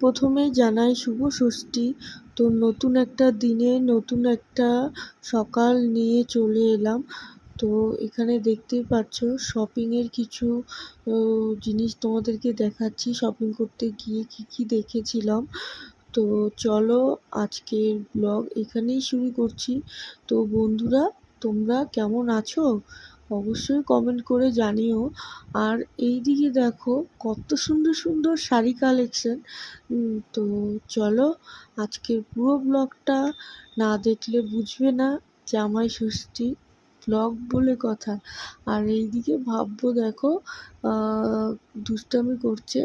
প্রথমেই জানাই শুভ ষষ্ঠী। তো নতুন একটা দিনে নতুন একটা সকাল নিয়ে চলে এলাম। তো এখানে দেখতেই পাচ্ছ শপিংয়ের কিছু জিনিস তোমাদেরকে দেখাচ্ছি। শপিং করতে গিয়ে কি কি দেখেছিলাম। তো চলো আজকের ব্লগ এখানেই শুরু করছি। তো বন্ধুরা, তোমরা কেমন আছো? অবশ্যই কমেন্ট করে জানিও। আর এই দিকে দেখো, কত সুন্দর সুন্দর শাড়ি কালেকশন তো চলো, আজকের পুরো ব্লগটা না দেখলে বুঝবে না, জামাই ষষ্ঠী ব্লগ বলে কথা। আর এইদিকে ভাববো দেখো দুষ্টামি করছে।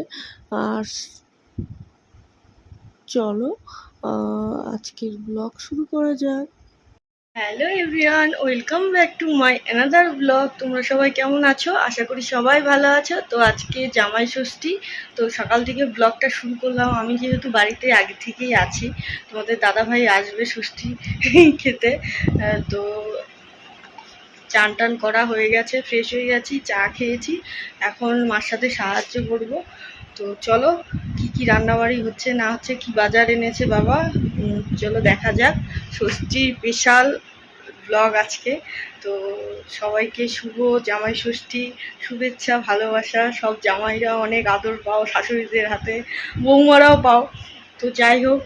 আর চলো আজকের ব্লগ শুরু করা যাক। Hello everyone welcome back to my another blog তোমরা সবাই কেমন আছো? আশা করি সবাই ভালো আছো। তো আজকে জামাই ষষ্ঠী, তো সকাল থেকে ব্লগটা শুরু করলাম। আমি যেহেতু বাড়িতে আগে থেকেই আছি, তোমাদের দাদাভাই আসবে ষষ্ঠী খেতে। তো চান টান করা হয়ে গেছে ফ্রেশ হয়ে গেছি, চা খেয়েছি। এখন মার সাথে সাহায্য করব। তো চলো কি রান্নাবাড়ি হচ্ছে, না হচ্ছে, কি বাজার এনেছে বাবা চলো দেখা যাক। ষষ্ঠী স্পেশাল ব্লগ আজকে। তো সবাইকে শুভ জামাই ষষ্ঠী, শুভেচ্ছা, ভালোবাসা, সব জামাইরা অনেক আদর পাও শাশুড়িদের হাতে, বৌমারাও পাও। তো যাই হোক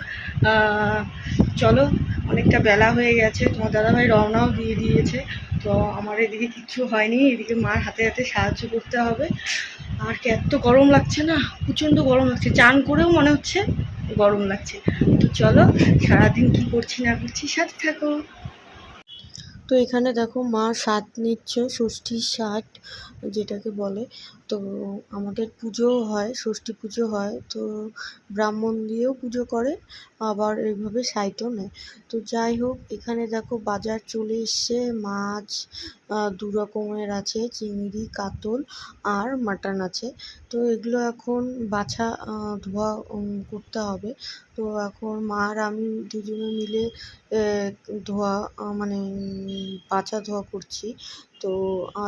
চলো, অনেকটা বেলা হয়ে গেছে, তোমার দাদাভাই রওনাও দিয়ে দিয়েছে। তো আমার এদিকে কিচ্ছু হয়নি, এদিকে মার হাতে হাতে সাহায্য করতে হবে। আর কি, এত গরম লাগছে না? প্রচণ্ড গরম লাগছে। চান করেও মনে হচ্ছে গরম লাগছে। তো চলো, সারাদিন কি করছি না করছি সাথে থাকো। তো এখানে দেখো মা স্বাদ নিচ্ছে, ষষ্ঠীর স্বাদ যেটাকে বলে। তো আমাদের পুজো হয়, ষষ্ঠী পুজো হয়, তো ব্রাহ্মণ দিয়েও পুজো করে, আবার এইভাবে সাইতও নেয়। তো যাই হোক, এখানে দেখো বাজার চলে এসছে, মাছ দু রকমের আছে, চিংড়ি, কাতল আর মাটন আছে। তো এগুলো এখন বাছা ধোয়া করতে হবে। তো এখন মা আর আমি দুজনে মিলে ধোয়া মানে বাছা ধোয়া করছি। তো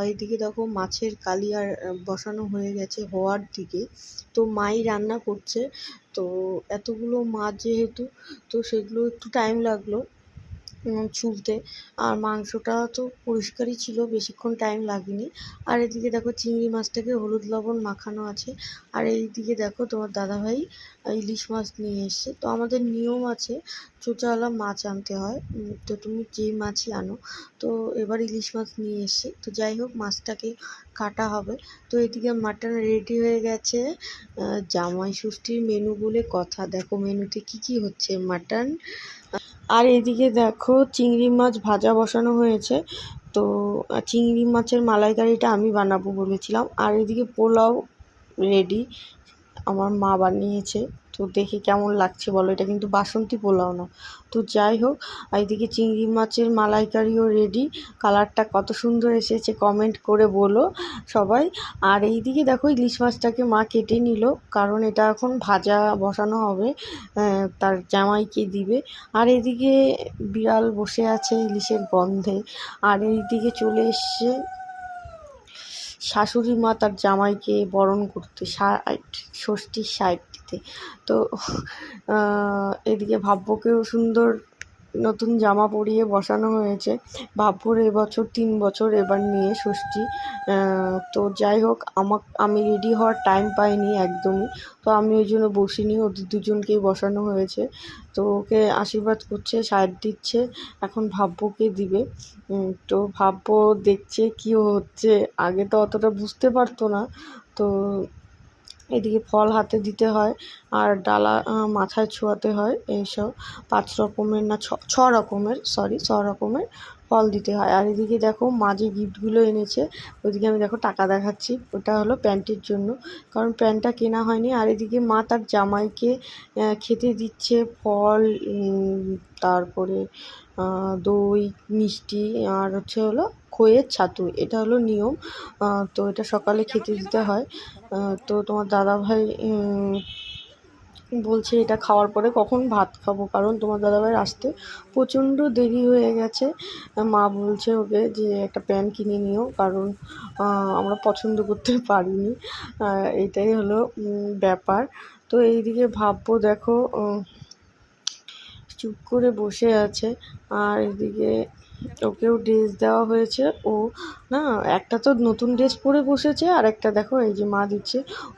এদিকে দেখো মাছের কালিয়ার বসানো হয়ে গেছে হওয়ার দিকে। তো মাই রান্না করছে। তো, এতগুলো মাছ যেহেতু, তো সেগুলো একটু টাইম লাগল। ছুলতে। আর মাংসটা তো পরিষ্কারই ছিল, বেশিক্ষণ টাইম লাগেনি। আর এদিকে দেখো চিংড়ি মাছটাকে হলুদ লবণ মাখানো আছে। আর এইদিকে দেখো তোমার দাদাভাই ইলিশ মাছ নিয়ে এসছে। তো আমাদের নিয়ম আছে, চোচাওয়ালা মাছ আনতে হয়। তো তুমি যেই মাছই আনো। তো এবার ইলিশ মাছ নিয়ে এসছে। তো যাই হোক, মাছটাকে কাটা হবে। তো এদিকে মাটন রেডি হয়ে গেছে। জামাই ষষ্ঠীর মেনু বলে কথা। দেখো মেনুতে কি কি হচ্ছে? মাটন আর এদিকে দেখো চিংড়ি মাছ ভাজা বসানো হয়েছে। তো চিংড়ি মাছের মালাইকারিটা আমি বানাবো বলেছিলাম। আর এদিকে পোলাও রেডি। আমার মা বানিয়েছে। তো দেখে কেমন লাগছে বলো, এটা কিন্তু বাসন্তী পোলাও না। তো যাই হোক এদিকে চিংড়ি মাছের মালাইকারিও রেডি কালারটা কত সুন্দর এসেছে কমেন্ট করে বলো সবাই। আর এইদিকে দেখো, ইলিশ মাছটাকে মা কেটে নিল, কারণ এটা এখন ভাজা বসানো হবে তার জামাইকে দিবে। আর এদিকে বিড়াল বসে আছে ইলিশের গন্ধে। আর এইদিকে চলে এসছে শাশুড়ি মা তার জামাইকে বরণ করতে ষাট ষষ্ঠীর ষাট তো এদিকে ভাব্যকেও সুন্দর নতুন জামা পরিয়ে বসানো হয়েছে। ভাব্যর এবছর তিন বছর এবার নিয়ে ষষ্ঠী। তো যাই হোক, আমাক, আমি রেডি হওয়ার টাইম পাইনি একদমই। তো আমি ওই জন্য বসিনি, ওদের দুজনকেই বসানো হয়েছে। তো ওকে আশীর্বাদ করছে সাইড দিচ্ছে, এখন ভাব্যকে দিবে। তো ভাব্য দেখছে কি হচ্ছে। আগে তো অতটা বুঝতে পারতো না। তো এদিকে ফল হাতে দিতে হয় আর ডালা মাথায় ছোঁয়াতে হয় এইসব। পাঁচ রকমের না, ছ রকমের সরি ছ রকমের ফল দিতে হয়। আর এদিকে দেখো মা যে গিফটগুলো এনেছে ওইদিকে আমি দেখো টাকা দেখাচ্ছি। ওটা হলো প্যান্টের জন্য। কারণ প্যান্টটা কেনা হয়নি। আর এদিকে মা তার জামাইকে খেতে দিচ্ছে ফল তারপরে দই, মিষ্টি, আর হচ্ছে হলো খইয়ের ছাতু, এটা হলো নিয়ম। তো এটা সকালে খেতে দিতে হয়। তো তোমার দাদাভাই বলছে এটা খাওয়ার পরে কখন ভাত খাব? কারণ তোমার দাদাভাইয়ের আসতে প্রচণ্ড দেরি হয়ে গেছে। মা বলছে ওকে যে একটা প্যান কিনে নিও, কারণ আমরা পছন্দ করতে পারিনি। এটাই হলো ব্যাপার। তো এইদিকে ভাববো, দেখো চুপ করে বসে আছে। আর এদিকে ওকেও ড্রেস দেওয়া হয়েছে। ও না, একটা তো নতুন ড্রেস পরে বসেছে, আর একটা দেখো এই যে মা দিচ্ছে,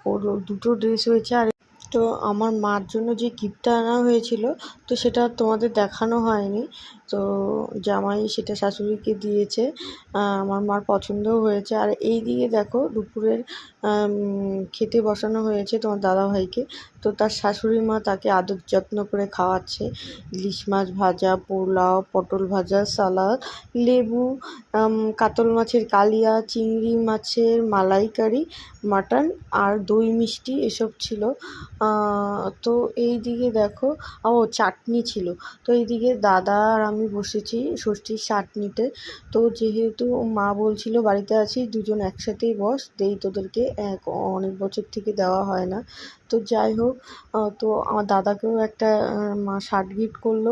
ওর দুটো ড্রেস হয়েছে। আর তো আমার মার জন্য যে গিফটটা আনা হয়েছিল, তো সেটা তোমাদের দেখানো হয়নি। তো জামাই সেটা শাশুড়িকে দিয়েছে আমার মার পছন্দও হয়েছে। আর এই দিকে দেখো দুপুরের খেতে বসানো হয়েছে তোমার দাদাভাইকে। তো তার শাশুড়ি মা তাকে আদর যত্ন করে খাওয়াচ্ছে। ইলিশ মাছ ভাজা, পোলাও, পটল ভাজা, সালাদ, লেবু কাতল মাছের কালিয়া, চিংড়ি মাছের মালাইকারি, মাটন আর দই মিষ্টি এসব ছিল। তো এই দিকে দেখো, ও চাটনি ছিল। তো এইদিকে দাদা আর আমি বসেছি ষষ্ঠীর চাটনিতে। তো যেহেতু মা বলছিল বাড়িতে আছি, দুজন একসাথেই বস, দেই তোদেরকে এক, অনেক বছর থেকে দেওয়া হয় না। তো যাই হোক তো আমার দাদাকেও একটা মা শার্ট গিফট করল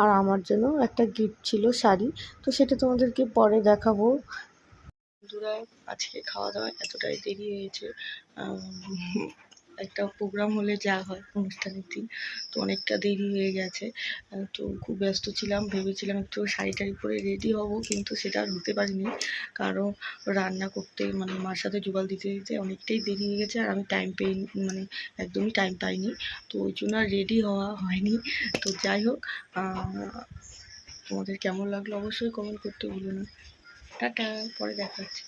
আর আমার জন্য একটা গিফট ছিল শাড়ি। তো সেটা তোমাদেরকে পরে দেখাবো। বন্ধুরা, আজকে খাওয়া দাওয়া এতটাই দেরি হয়েছে একটা প্রোগ্রাম হলে যা হয় অনুষ্ঠানের দিন। তো অনেকটা দেরি হয়ে গেছে। তো খুব ব্যস্ত ছিলাম, ভেবেছিলাম একটু শাড়ি টাড়ি পরে রেডি হব, কিন্তু সেটা আর হতে পারিনি। কারণ রান্না করতে মানে মার সাথে জোগাল দিতে দিতে অনেকটাই দেরি হয়ে গেছে, আর আমি টাইম পেই মানে একদমই টাইম পাইনি। তো ওই জন্য আর রেডি হওয়া হয়নি। তো যাই হোক তোমাদের কেমন লাগল অবশ্যই কমেন্ট করতে ভুলো না। টাটা, পরে দেখা হচ্ছে।